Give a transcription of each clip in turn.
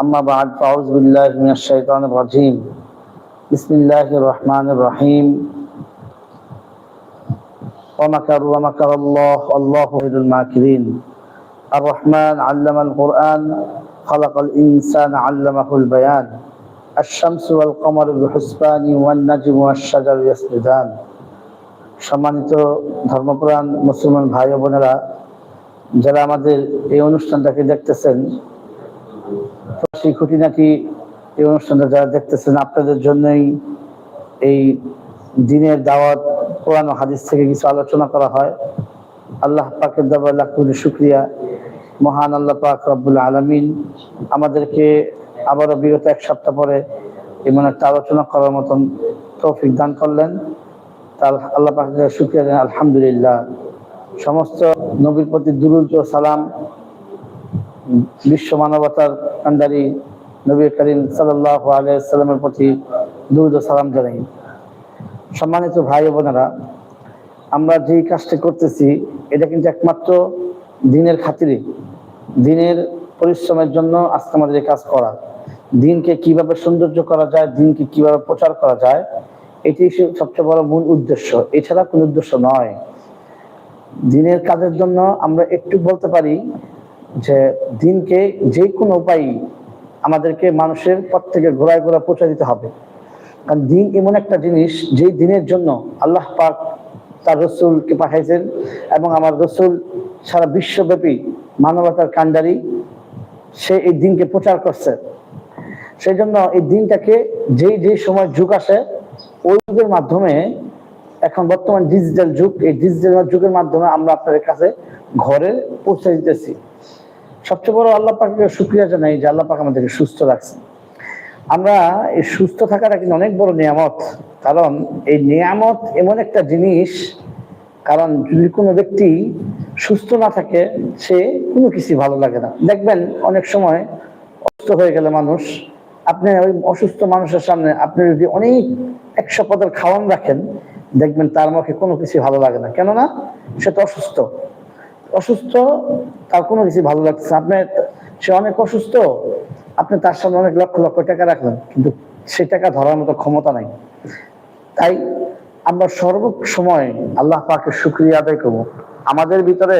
أما بعد فأعوذ بالله من الشيطان الرجيم بسم الله الرحمن الرحيم ومكروا ومكر الله والله خير الماكرين الرحمن علم القرآن خلق الإنسان علمه البيان الشمس والقمر بحسبان والنجم والشجر يسجدان সম্মানিত ধর্মপ্রাণ মুসলমান ভাই ও বোনেরা যারা আমাদের এই অনুষ্ঠানটাকে দেখতেছেন সেই খুঁটিনাটি এই অনুষ্ঠানটা যারা দেখতেছেন, আপনাদের জন্যই এই দিনের দাওয়াত পুরানো হাদিস থেকে কিছু আলোচনা করা হয়। আল্লাহ পাকের দাবার লাখ শুক্রিয়া। মহান আল্লাহ পাক রব্বুল আলমিন আমাদেরকে আবারও বিগত এক সপ্তাহ পরে এমন একটা আলোচনা করার মতন তৌফিক দান করলেন। তার আল্লাহ পাকে শুক্রিয়া আলহামদুলিল্লাহ। সমস্ত নবীর প্রতি দুরুদ ও সালাম বিশ্ব মানবতার কান্দারি নবী করিম সাল্লাহ আলাইসাল্লামের প্রতি দুরুদ সালাম জানাই। সম্মানিত ভাই বোনেরা, আমরা যে কাজটি করতেছি, এটা কিন্তু একমাত্র দিনের খাতিরে, দিনের পরিশ্রমের জন্য আজকে আমাদের এই কাজ করা। দিনকে কীভাবে সৌন্দর্য করা যায়, দিনকে কীভাবে প্রচার করা যায়, এটি সবচেয়ে বড় মূল উদ্দেশ্য। এছাড়া কোন উদ্দেশ্য নয়। দিনের কাজের জন্য আমরা একটু বলতে পারি যে দিনকে যে কোনো উপায় আমাদেরকে মানুষের পথ থেকে ঘোরায় ঘোরা দিতে হবে। কারণ দিন এমন একটা জিনিস, যে দিনের জন্য আল্লাহ পাক তার রসুলকে পাঠাইছেন এবং আমার রসুল সারা বিশ্বব্যাপী মানবতার কান্ডারি সে এই দিনকে প্রচার করছে। সেই জন্য এই দিনটাকে যেই যেই সময় যুগ আসে, ওই যুগের মাধ্যমে এখন বর্তমান ডিজিটাল যুগ, এই ডিজিটাল যুগের মাধ্যমে আমরা আপনাদের কাছে ঘরে পৌঁছে দিতেছি। সবচেয়ে বড় আল্লাহ পাকে শুক্রিয়া জানাই যে আল্লাহ পাক আমাদেরকে সুস্থ রাখছে। আমরা এই সুস্থ থাকাটা কিন্তু অনেক বড় নিয়ামত। কারণ এই নিয়ামত এমন একটা জিনিস, কারণ যদি কোনো ব্যক্তি সুস্থ না থাকে, সে কোনো কিছু ভালো লাগে না। দেখবেন অনেক সময় অসুস্থ হয়ে গেলে মানুষ, আপনি ওই অসুস্থ মানুষের সামনে আপনি যদি অনেক একশো পদের খাওয়ান রাখেন, দেখবেন তার মুখে কোনো কিছু ভালো লাগে না। কেননা সে তো অসুস্থ। অসুস্থ, তার কোনো কিছু ভালো লাগছে আপনার সে অনেক অসুস্থ, আপনি তার সামনে অনেক লক্ষ লক্ষ টাকা রাখলেন, কিন্তু সে টাকা ধরার মতো ক্ষমতা নাই। তাই আমরা সর্ব সময় আল্লাহ পাকে শুক্রিয়া আদায় করব। আমাদের ভিতরে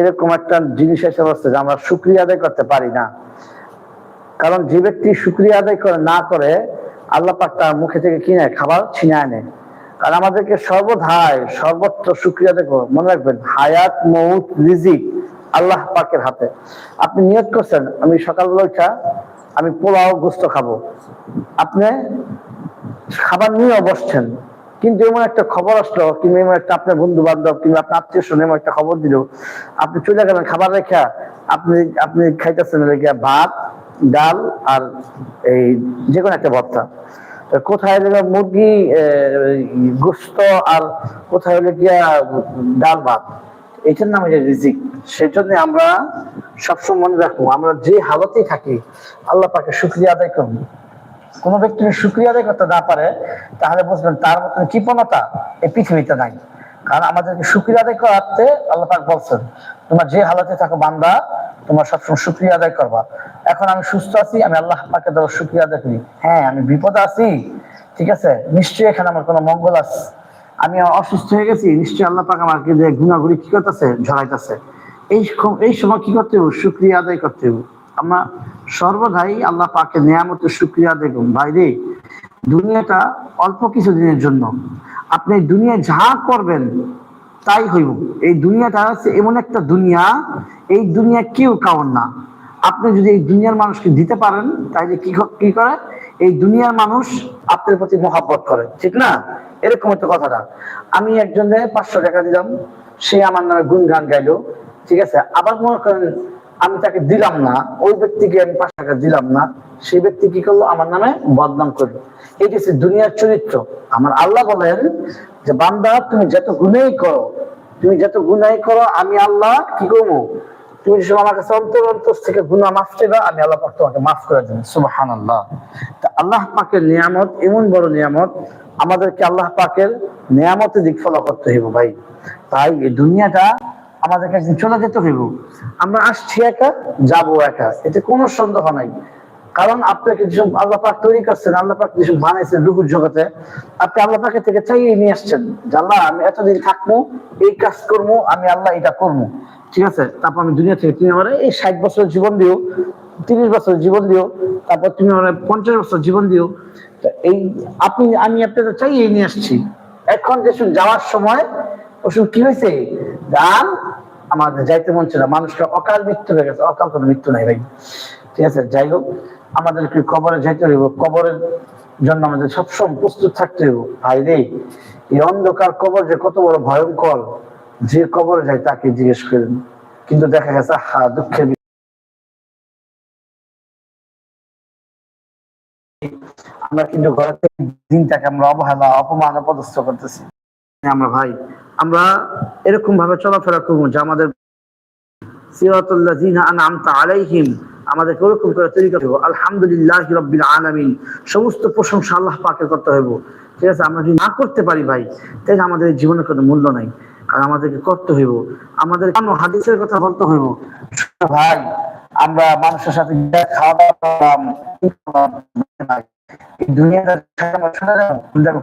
এরকম একটা জিনিস এসে বসছে যে আমরা শুক্রিয়া আদায় করতে পারি না। কারণ যে ব্যক্তি শুক্রিয়া আদায় করে, না করে, আল্লাহ পাক তার মুখে থেকে কিনে, খাবার ছিনে আনে। কারণ আমাদেরকে সর্বধায় সর্বত্র শুক্রিয়া দেখো, মনে রাখবেন, হায়াত মৌত রিজিক আল্লাহ পাকের হাতে। আপনি নিয়ত করছেন, আমি সকালবেলা উঠা, আমি পোলাও গোস্ত খাব। আপনি খাবার নিয়ে বসছেন, কিন্তু এমন একটা খবর আসলো, কিংবা এমন একটা আপনার বন্ধু বান্ধব কিংবা আপনার আত্মীয় শুনে এমন একটা খবর দিল, আপনি চলে গেলেন খাবার রেখা, আপনি আপনি খাইতেছেন রেখে ভাত, ডাল আর এই যে কোনো একটা ভর্তা। কোথায় হলো মুরগি গোস্ত আর কোথায় হলো গিয়া ডাল ভাত। এটার নাম হচ্ছে রিজিক। সেই জন্য আমরা সবসময় মনে রাখব, আমরা যে হালতেই থাকি, আল্লাহ পাকে শুক্রিয়া আদায় করব কোনো ব্যক্তি যদি শুক্রিয়া আদায় করতে না পারে, তাহলে বুঝবেন তার মতন কৃপণতা এই পৃথিবীতে নাই। কারণ আমাদেরকে শুক্রিয়া আদায় করাতে আল্লাহ পাক বলছেন, তোমার যে হালতে থাকো বান্দা তোমার সবসময় শুক্রিয়া আদায় করবা। এখন আমি সুস্থ আছি, আমি আল্লাহ পাকে দেওয়ার শুক্রিয়া আদায় করি। হ্যাঁ আমি বিপদে আছি, ঠিক আছে? নিশ্চয়ই এখানে আমার কোনো মঙ্গল আছে। আমি অসুস্থ হয়ে গেছি, নিশ্চয়ই আল্লাহ পাক আমাকে যে গুণাগুলি কি করতেছে ঝরাইতেছে এই এই সময় কি করতে হবে শুক্রিয়া আদায় করতে হবে আমরা সর্বদাই আল্লাহ পাকে নিয়ামতের শুক্রিয়া দেখুন বাইরে দুনিয়াটা অল্প কিছু দিনের জন্য। আপনি দুনিয়া যা করবেন তাই হইব। এই দুনিয়াটা হচ্ছে এমন একটা দুনিয়া, এই দুনিয়া কেউ কাউন না। আপনি যদি এই দুনিয়ার মানুষকে দিতে পারেন তাইলে কি কি করে? এই দুনিয়ার মানুষ আপনার প্রতি মহাব্বত করে, ঠিক না? এরকম একটা কথাটা। আমি একজনের পাঁচশো টাকা দিলাম, সে আমার নামে গুণগান গাইলো, ঠিক আছে? আবার মনে করেন আমি তাকে দিলাম না, ওই ব্যক্তিকে আমি পাঁচ টাকা দিলাম না সেই ব্যক্তি কি করল? আমার নামে বদনাম করল। এটি হচ্ছে দুনিয়ার চরিত্র। আমার আল্লাহ বলেন যে বান্দা, তুমি যত গুণেই করো, তুমি যত গুনাই করো, আমি আল্লাহ কি করব? তুমি আমার কাছে অন্তর অন্তর থেকে গুণা মাফ আমি আল্লাহ পাক তোমাকে মাফ করে দেবেন সুবাহান আল্লাহ তা আল্লাহ পাকের নিয়ামত, এমন বড় নিয়ামত, আমাদেরকে আল্লাহ পাকের নিয়ামতের দিক ফলো করতে হইব ভাই। তাই এই দুনিয়াটা আমাদেরকে একদিন চলে যেতে হইব। আমরা আসছি একা, যাব একা। এতে কোনো সন্দেহ নাই। কারণ আপনাকে যেসব আল্লাহ পাক তৈরি করছেন আল্লাহ পাক যেসব বানাইছেন রুহুর জগতে, আপনি আল্লাহ পাকের থেকে চাইয়ে নিয়ে আসছেন আল্লাহ, আমি এতদিন থাকব এই কাজ করব আমি আল্লাহ এটা করব ঠিক আছে? তারপর আমি দুনিয়া থেকে তুমি আমার এই ষাট বছরের জীবন দিও, তিরিশ বছর জীবন দিও, তারপর তুমি আমার পঞ্চাশ বছর জীবন দিও। এই আপনি, আমি আপনাদের চাইয়ে নিয়ে আসছি। এখন যে যাওয়ার সময় ওষুধ কি হয়েছে গান, আমাদের যাইতে মন ছিল মানুষকে অকাল মৃত্যু হয়ে গেছে, অকাল কোনো মৃত্যু নাই ভাই। ঠিক আছে? যাই হোক আমাদেরকে কবরে যাইতে হইব। কবরের জন্য আমাদের সবসময় প্রস্তুত থাকতে হইব। ভাই রে, এই অন্ধকার কবর যে কত বড় ভয়ঙ্কর, যে কবরে যায় তাকে জিজ্ঞেস করেন। কিন্তু দেখা গেছে হা দুঃখের আমরা কিন্তু ঘরে দিনটাকে আমরা অবহেলা, অপমান, অপদস্থ করতেছি। আমরা ভাই, আমরা এরকম ভাবে চলাফেরা করব যে আমাদের আনআমতা আলাইহিম আমাদেরকে ওরকম করে তৈরি করতে হবে আলহামদুলিল্লাহ রব্বিল আলামিন। সমস্ত প্রশংসা আল্লাহ পাকের করতে হবে ঠিক আছে, আমরা যদি না করতে পারি ভাই, তাহলে আমাদের জীবনের কোনো মূল্য নাই। কারণ আমাদেরকে করতে হইব। আমাদের কেন হাদিসের কথা বলতে হইব? ভাই, আমরা মানুষের সাথে খাওয়া দাওয়া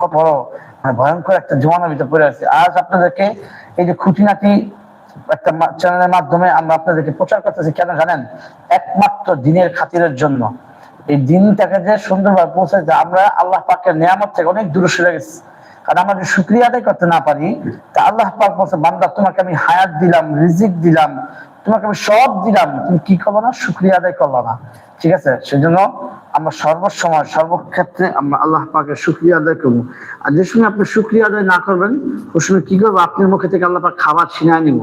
কত বড় মানে ভয়ঙ্কর একটা জমানার ভিতরে পড়ে আছে। আজ আপনাদেরকে এই যে খুঁটিনাটি একটা চ্যানেলের মাধ্যমে আমরা আপনাদেরকে প্রচার করতেছি। কেন জানেন? একমাত্র দিনের খাতিরের জন্য। এই দিনটাকে যে সুন্দরভাবে পৌঁছে যায় আমরা আল্লাহ পাকের নিয়ামত থেকে অনেক দূরে সরে গেছি। কারণ আমরা যদি শুক্রিয়া আদায় করতে না পারি, তা আল্লাহ পাক বলছে, বান্দা, তোমাকে আমি হায়াত দিলাম, রিজিক দিলাম, তোমাকে আমি সব দিলাম। তুমি কি করব না? শুক্রিয়া আদায় করল না। ঠিক আছে? সেজন্য আমরা সর্বসময়, সর্বক্ষেত্রে আমরা আল্লাহ পাকের শুক্রিয়া আদায় করব। আর যে সময় আপনি শুক্রিয়া আদায় না করবেন, ওই সময় কি করব? আপনার মুখে থেকে আল্লাহ পাক খাবার ছিনায় নিব।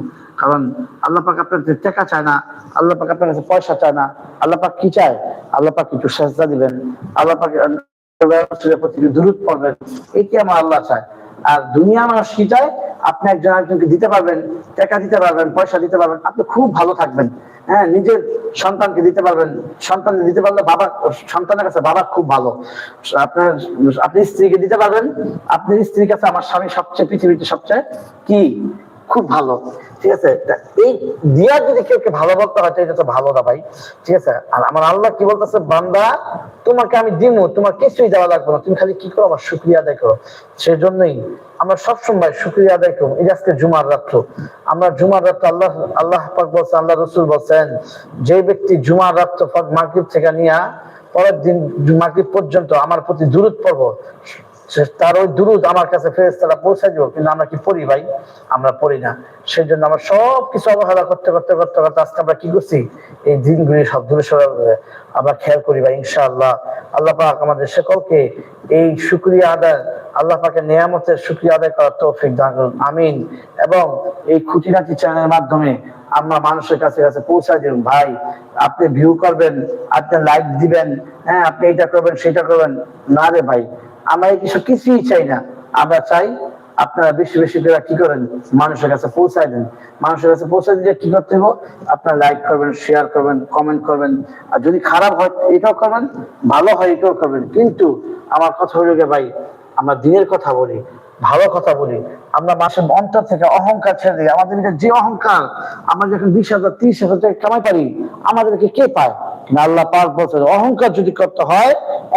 কারণ আল্লাহ পাক আপনার কাছে টাকা চায় না, আল্লাহ পাক আপনার কাছে পয়সা চায় না, আল্লাহ পাক কি চায়? আল্লাহ পাক একটু সেজদা দিবেন, আল্লাহ পাক একটু পড়বেন এটি আমার আল্লাহ চায়? আর দুনিয়া মানুষ কি চায়? আপনি একজন একজনকে দিতে পারবেন, টাকা দিতে পারবেন, পয়সা দিতে পারবেন, আপনি খুব ভালো থাকবেন। হ্যাঁ নিজের সন্তানকে দিতে পারবেন, সন্তান দিতে পারলে বাবা, সন্তানের কাছে বাবা খুব ভালো। আপনার, আপনি স্ত্রীকে দিতে পারবেন, আপনার স্ত্রীর কাছে আমার স্বামী সবচেয়ে, পৃথিবীতে সবচেয়ে কি? খুব ভালো। ঠিক আছে? এই দিয়া যদি কেউ কে ভালো বলতে হয় এটা তো ভালো না ভাই। ঠিক আছে? আর আমার আল্লাহ কি বলতেছে, বান্দা, তোমাকে আমি দিমু, তোমার কিছুই দেওয়া লাগবে না। তুমি খালি কি করো? আমার শুক্রিয়া আদায় করো। সেই জন্যই আমরা সবসময় শুক্রিয়া আদায় করব। এই আজকে জুমার রাত্র আমরা জুমার রাত্র আল্লাহ আল্লাহ পাক বলছেন আল্লাহ রসুল বলছেন, যে ব্যক্তি জুমার রাত্র মাগরিব থেকে নিয়ে পরের দিন মাগরিব পর্যন্ত আমার প্রতি দূরত পড়ব সে- তার ওই দুরুদ আমার কাছে ফেরেস্তারা পৌঁছে দিব কিন্তু আমরা কি পড়ি ভাই? আমরা পড়ি না। সেই জন্য আমরা সব কিছু অবহেলা করতে করতে করতে করতে আজকে আমরা কি করছি? এই দিনগুলি সব দূরে সরে আমরা খেয়াল করি ভাই, ইনশাআল্লাহ। আল্লাহ পাক আমাদের সকলকে এই শুক্রিয়া আদায়, আল্লাহ পাকের নিয়ামতের শুক্রিয়া আদায় করার তৌফিক দান করুন। আমিন। এবং এই খুঁটিনাটি চ্যানেলের মাধ্যমে আমরা মানুষের কাছে কাছে পৌঁছায় দিন। ভাই, আপনি ভিউ করবেন, আপনি লাইক দিবেন হ্যাঁ আপনি এটা করবেন, সেটা করবেন। না রে ভাই আমরা কিছু কিছুই চাই না। আমরা চাই আপনারা বেশি বেশি করে কি করেন? মানুষের কাছে পৌঁছায় দেন। মানুষের কাছে পৌঁছায় দিলে কি করতে হবে আপনারা লাইক করবেন শেয়ার করবেন কমেন্ট করবেন। আর যদি খারাপ হয়, এটাও করবেন। ভালো হয়, এটাও করবেন। কিন্তু আমার কথা হলো গিয়ে ভাই, আমরা দিনের কথা বলি, ভালো কথা বলি। আমরা মাসের অন্তর থেকে অহংকার ছেড়ে দিই। আমাদের যে অহংকার, আমরা যখন বিশ হাজার, তিরিশ হাজার টাকা কামাই পারি, আমাদেরকে কে পায়? আল্লাহ পাক বলছে, অহংকার যদি করতে হয়,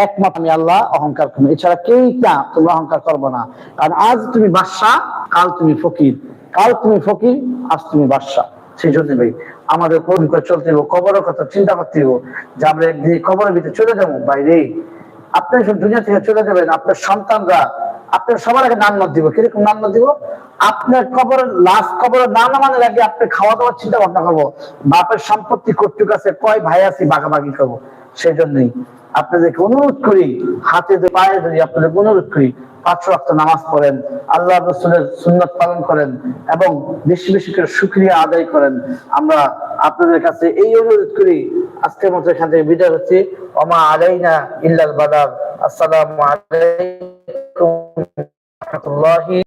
একমাত্র আমি আল্লাহ অহংকার করব। এছাড়া কেউই না, তোমরা অহংকার করব না। কারণ আজ তুমি বাদশা কাল তুমি ফকির। কাল তুমি ফকির, আজ তুমি বাদশা সেই জন্য ভাই, আমাদের করে চলতে হইব, কবরের কথা চিন্তা করতে হইব। যে আমরা একদিন কবরের ভিতরে চলে যাব, বাইরে। আপনি সব দুনিয়া থেকে চলে যাবেন, আপনার সন্তানরা আপনার সবার আগে নাম দিব। কীরকম নাম দিব? আপনার কবরের লাস্ট কবরের নাম মানে লাগে আপনি খাওয়া দাওয়ার চিন্তা ভাবনা করব। বাপের সম্পত্তি কর্তৃক আছে কয় ভাই আছে বাগাবাগি করব। সেই জন্যই আপনাদেরকে অনুরোধ করি হাতে ধরে, পায়ে ধরি আপনাদেরকে অনুরোধ করি পাঁচ রক্ত নামাজ পড়েন আল্লাহ রসুলের সুন্নত পালন করেন এবং বেশি বেশি করে শুক্রিয়া আদায় করেন। আমরা আপনাদের কাছে এই অনুরোধ করি আজকের মতো এখান থেকে বিদায় হচ্ছি। ওমা আলাইনা ইল্লাল বাদার আসসালামু আলাইকুম। রহমতুল্লাহি